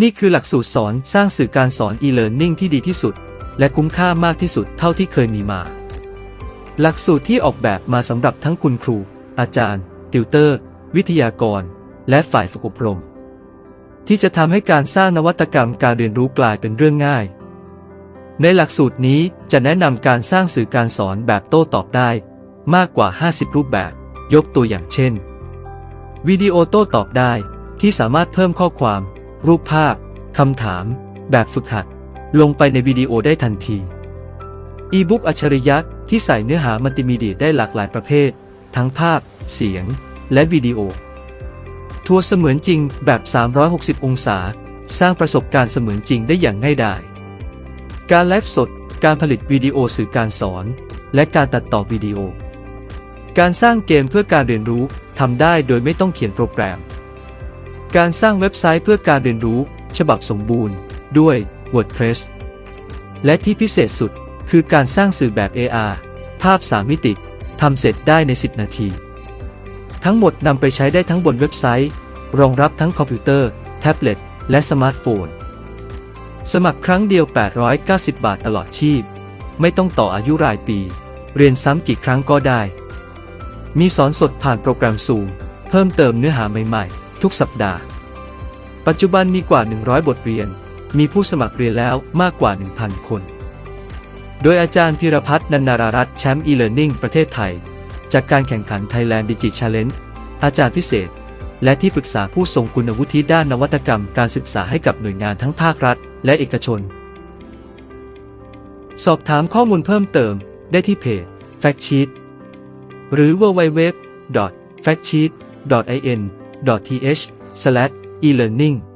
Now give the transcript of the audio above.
นี่คือหลักสูตรสอนสร้างสื่อการสอน e-learning ที่ดีที่สุด และคุ้มค่ามากที่สุดเท่าที่เคยมีมา หลักสูตรที่ออกแบบมาสำหรับทั้งคุณครู อาจารย์ ติวเตอร์ วิทยากร และฝ่ายฝึกอบรม ที่จะทำให้การสร้างนวัตกรรมการเรียนรู้กลายเป็นเรื่องง่าย ในหลักสูตรนี้จะแนะนำการสร้างสื่อการสอนแบบโต้ตอบได้ มากกว่า 50 รูปแบบ ยกตัวอย่างเช่น วิดีโอโต้ตอบได้ที่สามารถเพิ่มข้อความ รูปภาพ คำถาม แบบฝึกหัด ลงไปในวิดีโอได้ทันที อีบุ๊กอัจฉริยะที่ใส่เนื้อหามัลติมีเดียได้หลากหลายประเภท ทั้งภาพ เสียง และวิดีโอ ทัวร์เสมือนจริงแบบ 360 องศา สร้างประสบการณ์เสมือนจริงได้อย่างง่ายดาย การไลฟ์สด การผลิตวิดีโอสื่อการสอน และการตัดต่อวิดีโอ การสร้างเกมเพื่อการเรียนรู้ทำได้โดยไม่ต้องเขียนโปรแกรม การสร้างเว็บไซต์เพื่อการเรียนรู้ ฉบับสมบูรณ์ ด้วย WordPress และที่พิเศษสุดคือการสร้างสื่อแบบ AR ภาพ 3 มิติทำเสร็จได้ใน 10 นาที ทั้งหมดนำไปใช้ได้ทั้งบนเว็บไซต์ รองรับทั้งคอมพิวเตอร์ แท็บเล็ต และสมาร์ทโฟน สมัครครั้งเดียว 890 บาทตลอดชีพ ไม่ต้องต่ออายุรายปี เรียนซ้ำกี่ครั้งก็ได้ มีสอนสดผ่านโปรแกรมซูมเพิ่มเติมเนื้อหาใหม่ ๆ ทุกสัปดาห์ ปัจจุบันมีกว่า 100 บทเรียน มีผู้สมัครเรียนแล้วมากกว่า 1,000 คน โดยอาจารย์พิรพัฒน์นันนารารัตน์แชมป์ e-learning ประเทศไทย จากการแข่งขัน Thailand Digi Challenge อาจารย์พิเศษ และที่ปรึกษาผู้ทรงคุณวุฒิด้านนวัตกรรมการศึกษาให้กับหน่วยงานทั้งภาครัฐ และเอกชน สอบถามข้อมูลเพิ่มเติม ได้ที่เพจ Fact Sheet หรือ www.factsheet.in.th e-learning.